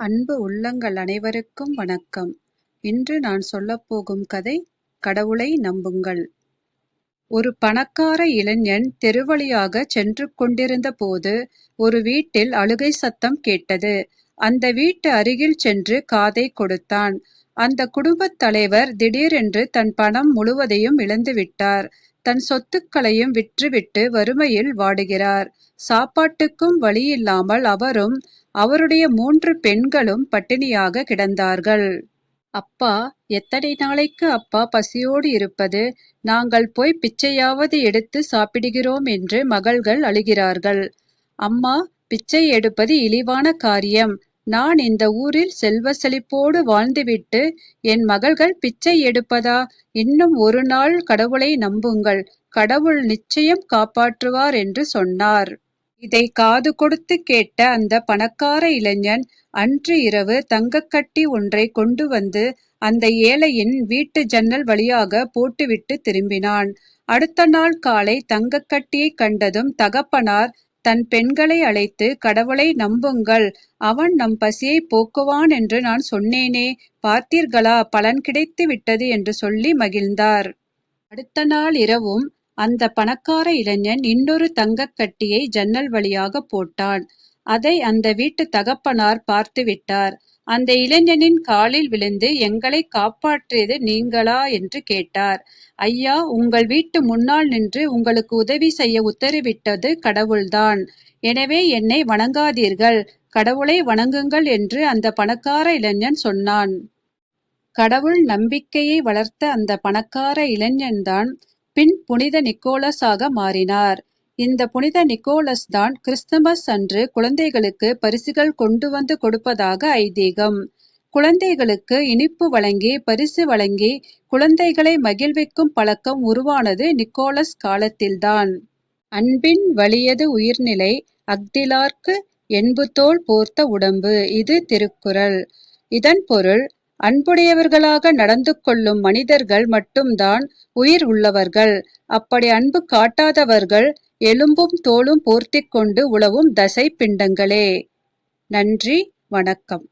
அன்பு உள்ளங்கள் அனைவருக்கும் வணக்கம். இன்று நான் சொல்லப்போகும் கதை கடவுளை நம்புங்கள். ஒரு பணக்கார இளைஞன் தெருவழியாக சென்று கொண்டிருந்த போது ஒரு வீட்டில் அழுகை சத்தம் கேட்டது. அந்த வீட்டு அருகில் சென்று காதை கொடுத்தான். அந்த குடும்பத் தலைவர் திடீரென்று தன் பணம் முழுவதையும் இழந்துவிட்டார் தன் சொத்துக்களையும் விற்றுவிட்டு வறுமையில் வாடுகிறார். சாப்பாட்டுக்கும் வழியில்லாமல் அவரும் அவருடைய மூன்று பெண்களும் பட்டினியாக கிடந்தார்கள். அப்பா எத்தனை நாளைக்கு அப்பா பசியோடு இருப்பது? நாங்கள் போய் பிச்சையாவது எடுத்து சாப்பிடுகிறோம் என்று மகள்கள் அழுகிறார்கள். அம்மா பிச்சை எடுப்பது இழிவான காரியம். நான் இந்த ஊரில் செல்வ செழிப்போடு வாழ்ந்துவிட்டு என் மகள்கள் பிச்சை எடுப்பதா? இன்னும் ஒரு நாள் கடவுளை நம்புங்கள். கடவுள் நிச்சயம் காப்பாற்றுவார் என்று சொன்னார். இதை காது கொடுத்து கேட்ட அந்த பணக்கார இளைஞன் அன்று இரவு தங்கக்கட்டி ஒன்றை கொண்டு வந்து அந்த ஏழையின் வீட்டு ஜன்னல் வழியாக போட்டுவிட்டு திரும்பினான். அடுத்த நாள் காலை தங்கக்கட்டியை கண்டதும் தகப்பனார் தன் பெண்களை அழைத்து கடவுளை நம்புங்கள். அவன் நம் பசியை போக்குவான் என்று நான் சொன்னேனே. பார்த்தீர்களா? பலன் கிடைத்து விட்டது என்று சொல்லி மகிழ்ந்தார். அடுத்த நாள் இரவும் அந்த பணக்கார இளைஞன் இன்னொரு தங்கக்கட்டியை ஜன்னல் வழியாக போட்டான். அதை அந்த வீட்டு தகப்பனார் பார்த்து விட்டார். அந்த இளைஞனின் காலில் விழுந்து எங்களை காப்பாற்றியது நீங்களா என்று கேட்டார். ஐயா உங்கள் வீட்டு முன்னால் நின்று உங்களுக்கு உதவி செய்ய உத்தரவிட்டது கடவுள்தான். எனவே என்னை வணங்காதீர்கள். கடவுளை வணங்குங்கள் என்று அந்த பணக்கார இளைஞன் சொன்னான். கடவுள் நம்பிக்கையை வளர்த்த அந்த பணக்கார இளைஞன்தான் பின் புனித நிக்கோலஸாக மாறினார். இந்த புனித நிக்கோலஸ் தான் கிறிஸ்துமஸ் அன்று குழந்தைகளுக்கு பரிசுகள் கொண்டு வந்து கொடுப்பதாக ஐதீகம். குழந்தைகளுக்கு இனிப்பு வழங்கி பரிசு வழங்கி குழந்தைகளை மகிழ்விக்கும் பழக்கம் உருவானது நிக்கோலஸ் காலத்தில்தான். அன்பின் வலியது உயிர்நிலை அக்திலார்க்கு என்புத்தோல் போர்த்த உடம்பு இது திருக்குறள். இதன் பொருள் அன்புடையவர்களாக நடந்து கொள்ளும் மனிதர்கள் மட்டும்தான் உயிர் உள்ளவர்கள். அப்படி அன்பு காட்டாதவர்கள் எலும்பும் தோளும் போர்த்திக் கொண்டு உழவும் தசை பிண்டங்களே. நன்றி வணக்கம்.